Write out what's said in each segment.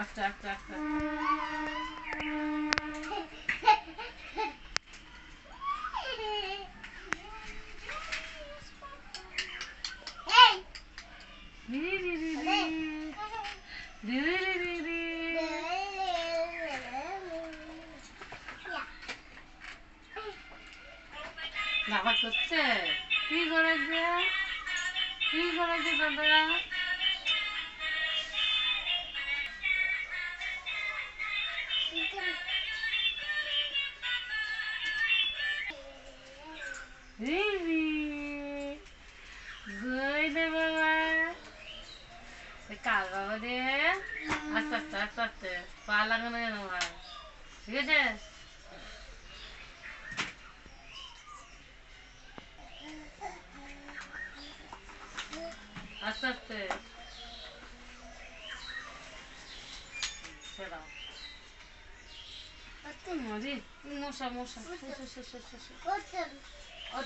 আস্তে আস্তে আস্তে বাবা করছে কি করেছে কি করেছে দাদা Baby. Good, mamá. Se cago, ¿de? Hasta, hasta, hasta. Fala, no, no, no. ¿Qué Hasta este. Será. ¿Qué No, no, no, no, no, no, no, no, no, no, no,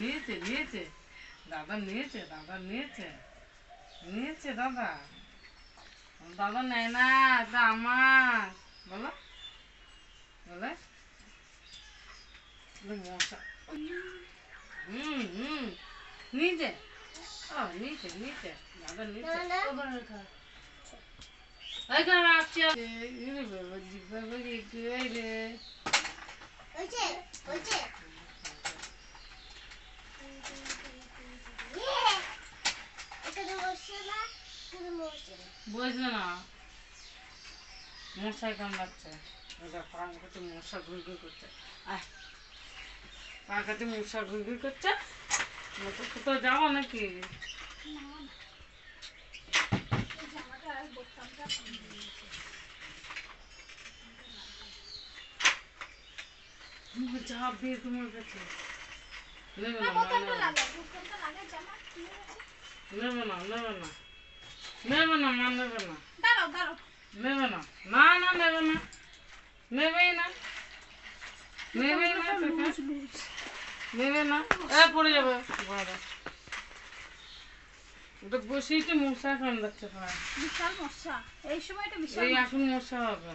নিয়েছে নিয়েছে। দাদা নিয়েছে দাদা নিয়েছে। নিয়েছে দাদা। দাদা নেয় না এটা আমার। বলো। বলে। মশা। হুম হুম। নিচে ও নিচে নিচে দাদা নিচে এখানে রাখছি। একটু এই রে বুঝলে না? মশাই ওটা পাখাতে মশা ঘুর ঘুর করছে আয় পাখাতে মশা ঘুর ঘুর করছে কোথাও যাও নাকি? যাবে তোমার কাছে নেবে না মা, নেবে না নেবে না নেবে না নেবে না মা নেবে নেবে না না না নেবে না নেবেই না নেবেই না নেবে না এ পড়ে যাবে ঘরে ওটা বসেই তো মশা প্রায় বিশাল মশা এই সময়টা বিশাল এই এখন মশা হবে